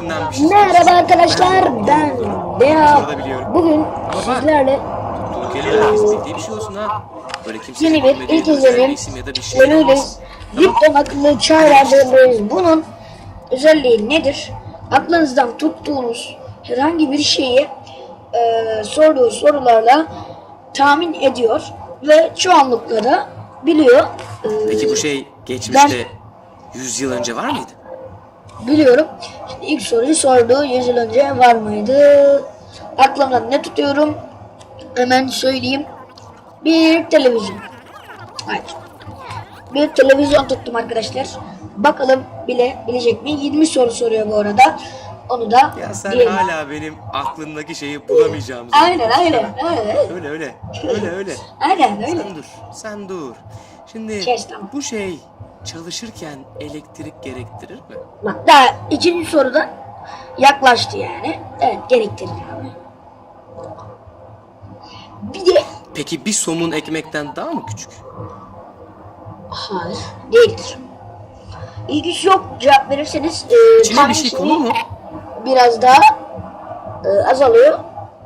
bir şey Merhaba arkadaşlar ben biliyorum. Bugün sizlerle bir şey olsun ha. Böyle kimse yeni bir ilk izlenim şey bölümüyle. Lipton akıllı çay verdiğimiz bunun özelliği nedir? Aklınızdan tuttuğunuz herhangi bir şeyi e, sorduğu sorularla tahmin ediyor ve çoğunlukla da biliyor. E, Peki bu şey geçmişte 100 yıl önce var mıydı? Biliyorum. Şimdi ilk soruyu sordu. 100 yıl önce var mıydı? Aklımdan ne tutuyorum? Hemen söyleyeyim. Bir televizyon. Hayır. Bir televizyon tuttum arkadaşlar. Bakalım bile bilecek mi? 20 soru soruyor bu arada. Onu da Ya sen diyelim. hala benim aklımdaki şeyi bulamayacağımı Aynen aynen. aynen. Öyle öyle. Öyle öyle. Aynen öyle. Sen dur. Sen dur. Şimdi tamam. bu şey çalışırken elektrik gerektirir mi? Bak daha ikinci soruda yaklaştı yani. Evet gerektirir abi. Bir de Peki bir somun ekmekten daha mı küçük? Hayır, değildir. İlgisi yok cevap verirseniz e, İçine bir şey konur mu? Biraz daha e, azalıyor.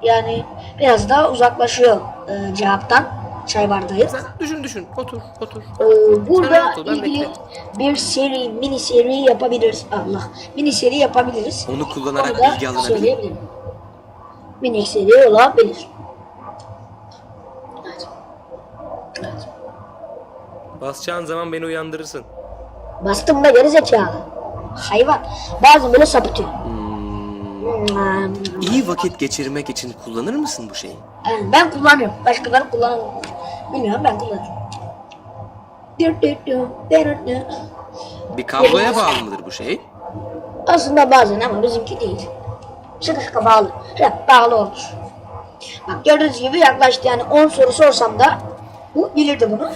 Yani biraz daha uzaklaşıyor e, cevaptan çay bardağı. Sen düşün düşün. Otur otur. E, burada ilgili bir seri, mini seri yapabiliriz. Allah, mini seri yapabiliriz. Onu kullanarak Onu bilgi alınabilir. Mini seri olabilir. Evet. Evet. Basacağın zaman beni uyandırırsın. Bastım da geri zekalı. Hayvan. Bazen böyle sapıtıyor. Hmm. İyi vakit geçirmek için kullanır mısın bu şeyi? Yani ben kullanıyorum. Başkaları kullanmıyor. Bilmiyorum ben kullanıyorum. Bir kabloya bağlı mıdır bu şey? Aslında bazen ama bizimki değil. Şaka şaka bağlı. Hep bağlı olur. Bak gördüğünüz gibi yaklaştı yani 10 soru sorsam da bu bilirdi bunu.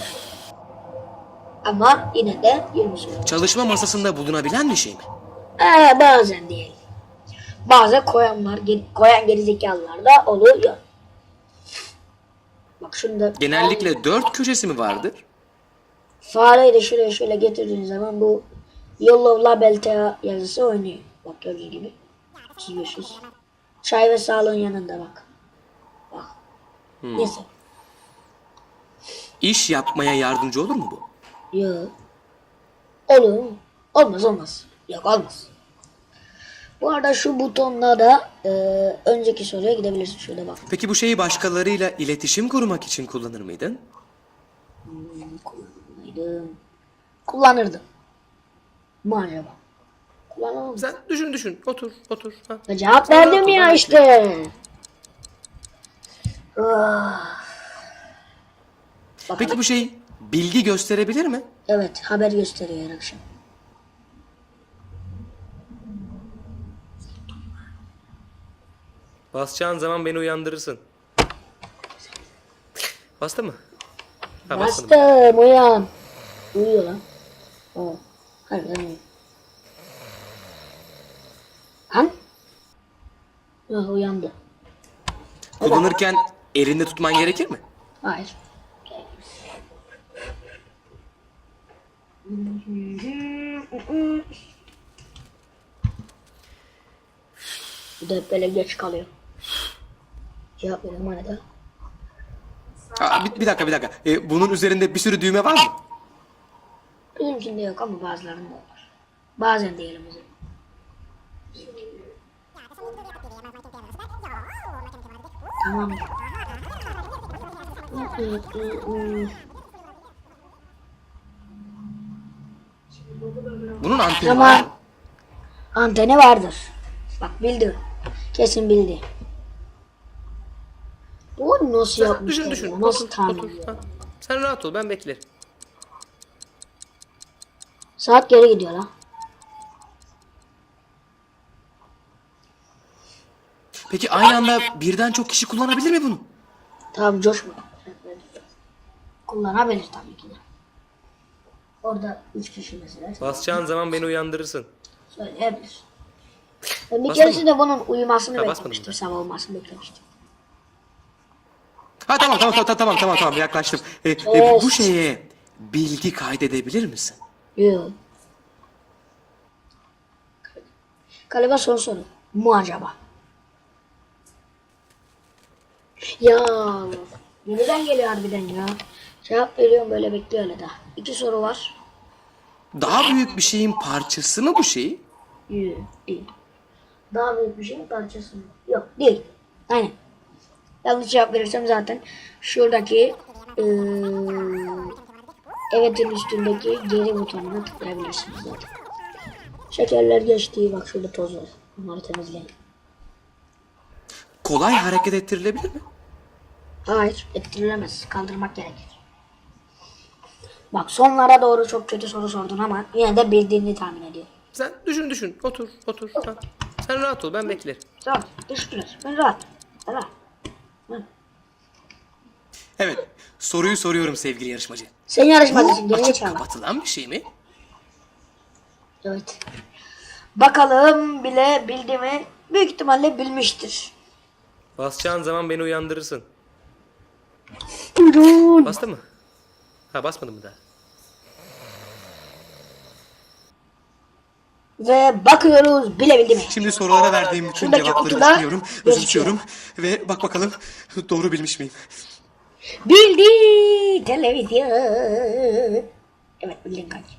Ama yine de 20 soru. Çalışma masasında bulunabilen bir şey mi? Ee, bazen diyelim. Bazen koyanlar, koyan gerizekalılar da oluyor. Şunda Genellikle dört köşesi mi vardır? fareyi de şuraya şöyle getirdiğiniz zaman bu Yellow Label TA yazısı oynuyor. Bak gördüğünüz gibi. 3500. Çay ve sağlığın yanında bak. Bak. Neyse. İş yapmaya yardımcı olur mu bu? Yok. Olur? Olmaz olmaz. Yok olmaz. Bu arada şu butonla da e, önceki soruya gidebilirsin. Şöyle bak. Peki bu şeyi başkalarıyla iletişim kurmak için kullanır mıydın? Kullanırdım. Kullanırdım. Mı acaba? Kullanamam. Sen düşün düşün. Otur otur. Ha. Ya Cevap Sen verdim ya işte. Ah. Bak, Peki bu şey bilgi gösterebilir mi? Evet haber gösteriyor her akşam. Basacağın zaman beni uyandırırsın. Bastı mı? Ha. Bastım uyan. Uyuyor lan. O. Hayır lan uyuyor. Han? Yok uyandı. Kullanırken elinde tutman gerekir mi? Hayır. Bu da hep böyle geç kalıyor. Cevap veriyorum hani da. Aa, bir, bir dakika bir dakika. Ee, bunun üzerinde bir sürü düğme var mı? Benimkinde yok ama bazılarında var. Bazen diyelim zaman. Tamam. Bunun anteni var Tamam. mı? Anteni vardır. Bak bildi. Kesin bildi. Nasıl yapmışlar? Düşün ya? düşün. Nasıl Otur, tahmin otur. Ha. Sen rahat ol ben beklerim. Saat geri gidiyor lan. Peki aynı anda birden çok kişi kullanabilir mi bunu? Tamam coşma. Kullanabilir tabii ki de. Orada üç kişi mesela. Basacağın zaman beni uyandırırsın. Söyleyebilir. Ben bir keresinde bunun uyumasını Ha, beklemiştim. olmasını beklemiştim. Ha tamam tamam tamam tamam tamam tamam yaklaştım. E, Evet. bu şeye bilgi kaydedebilir misin? Yok. Galiba son soru. Mu acaba? Ya yeniden geliyor harbiden ya. Cevap veriyorum böyle bekliyor öyle daha. İki soru var. Daha büyük bir şeyin parçası mı bu şey? Yok değil. Daha büyük bir şeyin parçası mı? Yok değil. Aynen. Yanlış cevap verirsem zaten şuradaki eee evetin üstündeki geri butonuna tıklayabilirsiniz zaten. Şekerler geçti. Bak şurada toz var. Bunları temizleyin. Kolay hareket ettirilebilir mi? Hayır, ettirilemez. Kaldırmak gerekir. Bak sonlara doğru çok kötü soru sordun ama yine de bildiğini tahmin ediyorum. Sen düşün düşün. Otur otur. Sen rahat ol ben beklerim. Tamam, teşekkürler. Ben rahat. Ben rahat. Hı. Evet. Soruyu soruyorum sevgili yarışmacı. Sen yarışmadasın, Bu geri açıp çağır. kapatılan bir şey mi? Evet. Bakalım bile bildi mi? Büyük ihtimalle bilmiştir. Basacağın zaman beni uyandırırsın. Bastı mı? Ha basmadın mı daha? Ve bakıyoruz bile bildi mi? Şimdi sorulara verdiğim bütün Şuradaki cevapları düşünüyorum, gözüküyor. özümsüyorum ve bak bakalım doğru bilmiş miyim? Bildi televizyon. Evet bildin kanki.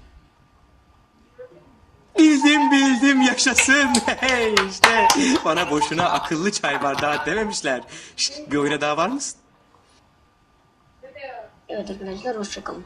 Bildim bildim yaşasın. Hey işte bana boşuna akıllı çay bardağı dememişler. Şşt, bir oyuna daha var mısın? Evet arkadaşlar hoşçakalın.